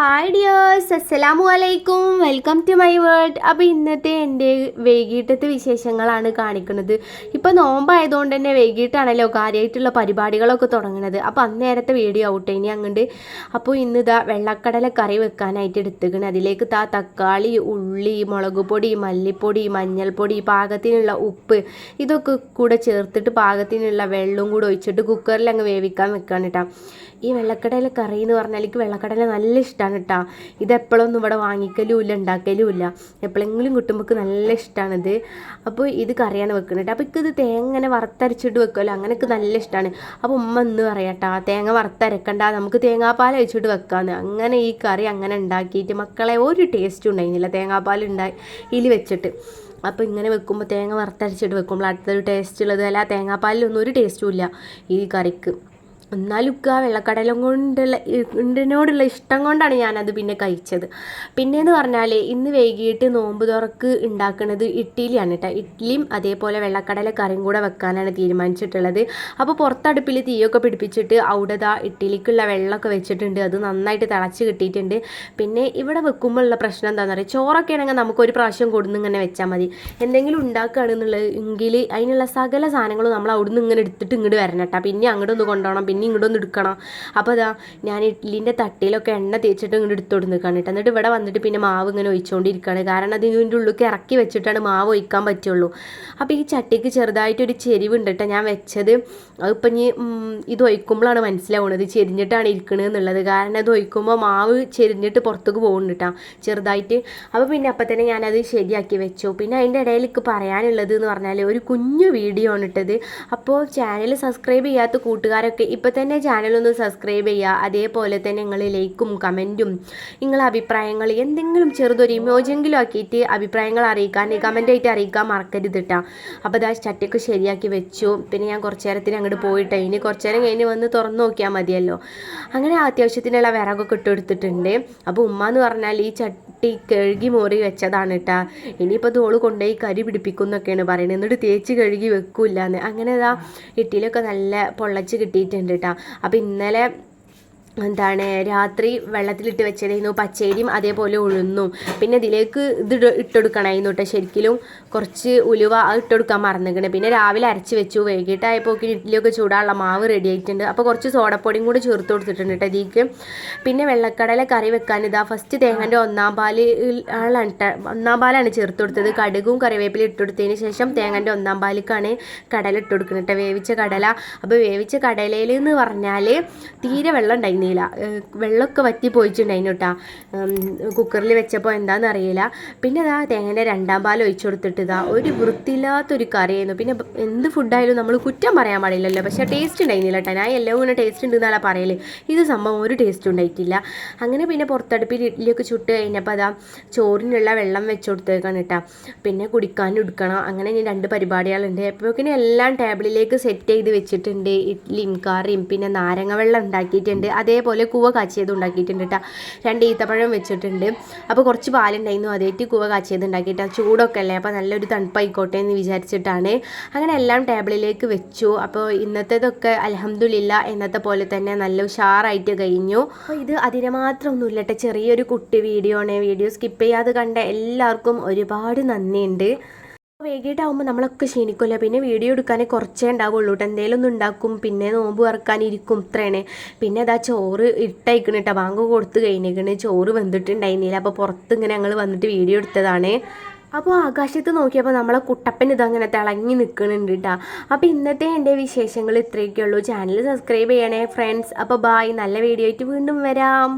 idea dears അസ്സലാമു അലൈക്കും welcome to my world. അപ്പോൾ ഇന്നത്തെ എന്റെ വൈകിട്ടത്തെ വിശേഷങ്ങളാണ് കാണിക്കുന്നത്. ഇപ്പോൾ നോമ്പായതുകൊണ്ട് തന്നെ വൈകിട്ടാണല്ലോ കാര്യമായിട്ടുള്ള പരിപാടികളൊക്കെ തുടങ്ങുന്നത്. അപ്പോൾ അന്നേരത്തെ വീഡിയോ ഔട്ട് ഇനി അങ്ങോട്ട് അപ്പോൾ ഇന്ന് ഇതാ വെള്ളക്കടല കറി വെക്കാനായിട്ട് എടുത്തേക്കണ് അതിലേക്ക് താ തക്കാളി ഉള്ളി മുളക് പൊടി മല്ലിപ്പൊടി മഞ്ഞൾപ്പൊടി പാകത്തിനുള്ള ഉപ്പ് ഇതൊക്കെ കൂടെ ചേർത്തിട്ട് പാകത്തിനുള്ള വെള്ളവും കൂടെ ഒഴിച്ചിട്ട് കുക്കറിൽ അങ്ങ് വേവിക്കാൻ വെക്കാൻ കേട്ടോ ഈ വെള്ളക്കടല കറി എന്ന് പറഞ്ഞാൽ എനിക്ക് വെള്ളക്കടല നല്ല ഇഷ്ടമാണ് കേട്ടോ ഇത് എപ്പോഴൊന്നും ഇവിടെ വാങ്ങിക്കലും ഇല്ല ഉണ്ടാക്കലും ഇല്ല എപ്പോഴെങ്കിലും കിട്ടുമ്പോൾ നല്ല ഇഷ്ടമാണിത് അപ്പോൾ ഇത് കറിയാണ് വെക്കുന്നത് അപ്പോൾ ഇത് തേങ്ങ ഇങ്ങനെ വറുത്തരച്ചിട്ട് വെക്കുമല്ലോ അങ്ങനെയൊക്കെ നല്ല ഇഷ്ടമാണ് അപ്പോൾ ഉമ്മ എന്ന് പറയട്ടാ തേങ്ങ വറുത്തരക്കണ്ട നമുക്ക് തേങ്ങാപ്പാൽ ഒഴിച്ചിട്ട് വെക്കാമെന്ന് അങ്ങനെ ഈ കറി അങ്ങനെ ഉണ്ടാക്കിയിട്ട് മക്കളെ ഒരു ടേസ്റ്റും ഉണ്ടായിരുന്നില്ല. തേങ്ങാപ്പാൽ ഉണ്ടായി ഇതിൽ വെച്ചിട്ട്. അപ്പോൾ ഇങ്ങനെ വെക്കുമ്പോൾ തേങ്ങ വറുത്തരച്ചിട്ട് വെക്കുമ്പോൾ അടുത്തൊരു ടേസ്റ്റ് ഉള്ളത്. അല്ല തേങ്ങാപ്പാലിലൊന്നും ഒരു ടേസ്റ്റും ഇല്ല ഈ കറിക്ക്. എന്നാലും ആ വെള്ളക്കടലും കൊണ്ടുള്ള ഇതിനോടുള്ള ഇഷ്ടം കൊണ്ടാണ് ഞാനത് പിന്നെ കഴിച്ചത്. പിന്നെയെന്ന് പറഞ്ഞാൽ ഇന്ന് വൈകിട്ട് നോമ്പ് തുറക്ക് ഉണ്ടാക്കുന്നത് ഇഡ്ഡലിയാണ് കേട്ടോ ഇഡ്ഡലിയും അതേപോലെ വെള്ളക്കടല കറിയും കൂടെ വെക്കാനാണ് തീരുമാനിച്ചിട്ടുള്ളത്. അപ്പോൾ പുറത്തടുപ്പിൽ തീയൊക്കെ പിടിപ്പിച്ചിട്ട് അവിടെ ദാ ഇഡ്ഡലിക്കുള്ള വെള്ളമൊക്കെ വെച്ചിട്ടുണ്ട്. അത് നന്നായിട്ട് തിളച്ച് കിട്ടിയിട്ടുണ്ട്. പിന്നെ ഇവിടെ വെക്കുമ്പോൾ ഉള്ള പ്രശ്നം എന്താണെന്ന് പറയുക ചോറൊക്കെ ആണെങ്കിൽ നമുക്ക് ഒരു പ്രാവശ്യം കൊടുന്ന് ഇങ്ങനെ വെച്ചാൽ മതി. എന്തെങ്കിലും ഉണ്ടാക്കുകയാണെന്നുള്ളത് എങ്കിൽ അതിനുള്ള സകല സാധനങ്ങളും നമ്മൾ അവിടുന്ന് ഇങ്ങനെ എടുത്തിട്ട് ഇങ്ങോട്ട് വരണം കേട്ടോ പിന്നെ അങ്ങോട്ടൊന്ന് കൊണ്ടുപോകണം. പിന്നെ ഇങ്ങോട്ടൊന്ന് എടുക്കണം. അപ്പോൾ അതാ ഞാൻ ഇഡ്ഡലിന്റെ തട്ടിലൊക്കെ എണ്ണ തേച്ചിട്ട് ഇങ്ങോട്ട് എടുത്തോണ്ട് നിൽക്കുകയാണ് കേട്ടോ എന്നിട്ട് ഇവിടെ വന്നിട്ട് പിന്നെ മാവ് ഇങ്ങനെ ഒഴിച്ചുകൊണ്ടിരിക്കുകയാണ് കാരണം അത് ഇതിന്റെ ഉള്ളിലേക്ക് ഇറക്കി വെച്ചിട്ടാണ് മാവ് ഒഴിക്കാൻ പറ്റുള്ളൂ. അപ്പോൾ ഈ ചട്ടിക്ക് ചെറുതായിട്ടൊരു ചെരിവുണ്ട് കേട്ടോ ഞാൻ വെച്ചത്. അതിപ്പം ഇനി ഇത് ഒഴിക്കുമ്പോഴാണ് മനസ്സിലാവുന്നത് ചെരിഞ്ഞിട്ടാണ് ഇരിക്കുന്നത് എന്നുള്ളത്. കാരണം അത് ഒഴിക്കുമ്പോൾ മാവ് ചെരിഞ്ഞിട്ട് പുറത്തേക്ക് പോകുന്നുണ്ട് ചെറുതായിട്ട്. അപ്പോൾ പിന്നെ അപ്പം തന്നെ ഞാനത് ശരിയാക്കി വെച്ചു. പിന്നെ അതിന്റെ ഇടയിൽ എനിക്ക് പറയാനുള്ളത് എന്ന് പറഞ്ഞാൽ ഒരു കുഞ്ഞു വീഡിയോ ആണ് ഇട്ടത് അപ്പോൾ ചാനൽ സബ്സ്ക്രൈബ് ചെയ്യാത്ത കൂട്ടുകാരൊക്കെ ഇപ്പം തന്നെ ചാനലൊന്ന് സബ്സ്ക്രൈബ് ചെയ്യുക. അതേപോലെ തന്നെ നിങ്ങൾ ലൈക്കും കമന്റും നിങ്ങളെ അഭിപ്രായങ്ങൾ എന്തെങ്കിലും ചെറുതൊരു ഇമോജെങ്കിലും ആക്കിയിട്ട് അഭിപ്രായങ്ങൾ അറിയിക്കാൻ കമന്റായിട്ട് അറിയിക്കാൻ മറക്കരുത് കേട്ടോ അപ്പോൾ അത് ചട്ടിക്ക് ശരിയാക്കി വെച്ചു. പിന്നെ ഞാൻ കുറച്ച് നേരത്തിന് അങ്ങോട്ട് പോയിട്ട്. ഇനി കുറച്ച് നേരം കഴിഞ്ഞ് വന്ന് തുറന്ന് നോക്കിയാൽ മതിയല്ലോ. അങ്ങനെ അത്യാവശ്യത്തിനുള്ള വിറകൊക്കെ ഇട്ടെടുത്തിട്ടുണ്ട് അപ്പോൾ ഉമ്മ എന്ന് പറഞ്ഞാൽ ഈ ചട്ടി കഴുകി മോറി വെച്ചതാണ് കേട്ടോ ഇനിയിപ്പോൾ തോൾ കൊണ്ടുപോയി കരി പിടിപ്പിക്കും എന്നൊക്കെയാണ് പറയുന്നത്. എന്നിട്ട് തേച്ച് കഴുകി വെക്കൂലെന്ന് അങ്ങനെ ഇതാ ഇട്ടിലൊക്കെ നല്ല പൊള്ളച്ച് കിട്ടിയിട്ടുണ്ട് കേട്ടോ അപ്പോൾ ഇന്നലെ എന്താണ് രാത്രി വെള്ളത്തിലിട്ട് വെച്ചതായിരുന്നു പച്ചരിയും അതേപോലെ ഉഴുന്നു. പിന്നെ ഇതിലേക്ക് ഇത് ഇട്ടെടുക്കണമായിരുന്നു കേട്ടോ ശരിക്കും കുറച്ച് ഉലുവ ഇട്ടെടുക്കാൻ മറന്നിക്കണ്. പിന്നെ രാവിലെ അരച്ച് വെച്ചു. വൈകിട്ടായപ്പോൾ ഇഡ്ഡലിയൊക്കെ ചൂടാനുള്ള മാവ് റെഡി ആയിട്ടുണ്ട്. അപ്പോൾ കുറച്ച് സോഡപ്പൊടിയും കൂടി ചേർത്ത് കൊടുത്തിട്ടുണ്ട് കേട്ടോ ഇതിക്ക് പിന്നെ വെള്ളക്കടല കറി വെക്കാൻ ഇതാ ഫസ്റ്റ് തേങ്ങന്റെ ഒന്നാം പാൽ ആണ് ഒന്നാം പാലാണ് ചേർത്ത് കൊടുത്തത്. കടുകും കറിവേപ്പിലും ഇട്ടെടുത്തതിന് ശേഷം തേങ്ങന്റെ ഒന്നാം പാലിക്കാണ് കടല ഇട്ട് കൊടുക്കുന്നത് കേട്ടോ വേവിച്ച കടല. അപ്പോൾ വേവിച്ച കടലയിൽ എന്ന് പറഞ്ഞാൽ തീരെ വെള്ളം ഉണ്ടായിരുന്നു ഉണ്ടായിരുന്നില്ല വെള്ളമൊക്കെ വറ്റി പോയിട്ടുണ്ടായിരുന്നു കേട്ടോ കുക്കറിൽ വെച്ചപ്പോൾ എന്താണെന്ന് അറിയില്ല പിന്നെ അതാ തേങ്ങേന്റെ രണ്ടാം പാൽ ഒഴിച്ചു കൊടുത്തിട്ട് ഒരു വൃത്തിയില്ലാത്തൊരു കറിയായിരുന്നു. പിന്നെ എന്ത് ഫുഡായാലും നമ്മൾ കുറ്റം പറയാൻ പാടില്ലല്ലോ. പക്ഷേ ടേസ്റ്റ് ഉണ്ടായിരുന്നില്ല കേട്ടോ ഞാൻ എല്ലാം ഇങ്ങനെ ടേസ്റ്റ് ഉണ്ട് പറയൽ ഇത് സംഭവം ഒരു ടേസ്റ്റ് ഉണ്ടായിട്ടില്ല. അങ്ങനെ പിന്നെ പുറത്തടുപ്പിൽ ഇഡ്ഡലിയൊക്കെ ചുട്ട് കഴിഞ്ഞപ്പോൾ അതാ ചോറിനുള്ള വെള്ളം വെച്ച് കൊടുത്തേക്കാണ് കേട്ടോ പിന്നെ കുടിക്കാനും എടുക്കണം അങ്ങനെ ഞാൻ രണ്ട് പരിപാടികളുണ്ട്. എപ്പോഴേക്കിനും എല്ലാം ടേബിളിലേക്ക് സെറ്റ് ചെയ്ത് വെച്ചിട്ടുണ്ട്. ഇഡ്ഡലിയും കറിയും. പിന്നെ നാരങ്ങ വെള്ളം ഉണ്ടാക്കിയിട്ടുണ്ട്. അതേപോലെ കൂവ കാച്ചിയത് ഉണ്ടാക്കിയിട്ടുണ്ട് കേട്ടോ രണ്ട് ഈത്തപ്പഴം വെച്ചിട്ടുണ്ട്. അപ്പോൾ കുറച്ച് പാലുണ്ടായിരുന്നു. അതേറ്റ് കൂവ കാച്ചിയത് ഉണ്ടാക്കിയിട്ട്. ചൂടൊക്കെ അല്ലേ? അപ്പോൾ നല്ലൊരു തണുപ്പായിക്കോട്ടെ എന്ന് വിചാരിച്ചിട്ടാണ്. അങ്ങനെ എല്ലാം ടേബിളിലേക്ക് വെച്ചു. അപ്പോൾ ഇന്നത്തേതൊക്കെ അലഹമ്മദില്ല എന്നത്തെ പോലെ തന്നെ നല്ല ഉഷാറായിട്ട് കഴിഞ്ഞു. അപ്പോൾ ഇത് അതിന് മാത്രം കേട്ടോ ചെറിയൊരു കുട്ടി വീഡിയോ ആണ്. വീഡിയോ സ്കിപ്പ് ചെയ്യാതെ കണ്ട എല്ലാവർക്കും ഒരുപാട് നന്ദിയുണ്ട്. വൈകിട്ടാവുമ്പോൾ നമ്മളൊക്കെ ക്ഷീണിക്കുമല്ലോ പിന്നെ വീഡിയോ എടുക്കാനേ കുറച്ചേ ഉണ്ടാവുള്ളൂ കേട്ടോ എന്തെങ്കിലും ഒന്ന് ഉണ്ടാക്കും പിന്നെ നോമ്പ് വറക്കാനിരിക്കും ഇത്രയാണ് പിന്നെ അതാ ചോറ് ഇട്ടയക്കണ് കേട്ടോ ബാങ്ക് കൊടുത്ത് കഴിഞ്ഞേക്കണ്. ചോറ് വെന്തിട്ടുണ്ടായിരുന്നില്ല. അപ്പോൾ പുറത്ത് ഇങ്ങനെ ഞങ്ങൾ വന്നിട്ട് വീഡിയോ എടുത്തതാണ്. അപ്പോൾ ആകാശത്ത് നോക്കിയപ്പോൾ നമ്മളെ കുട്ടപ്പൻ ഇതങ്ങനെ തിളങ്ങി നിൽക്കുന്നുണ്ട് കേട്ടോ അപ്പോൾ ഇന്നത്തെ എന്റെ വിശേഷങ്ങൾ ഇത്രയൊക്കെ ഉള്ളൂ ചാനൽ സബ്സ്ക്രൈബ് ചെയ്യണേ ഫ്രണ്ട്സ് അപ്പോൾ ബായ് നല്ല വീഡിയോ ആയിട്ട് വീണ്ടും വരാം.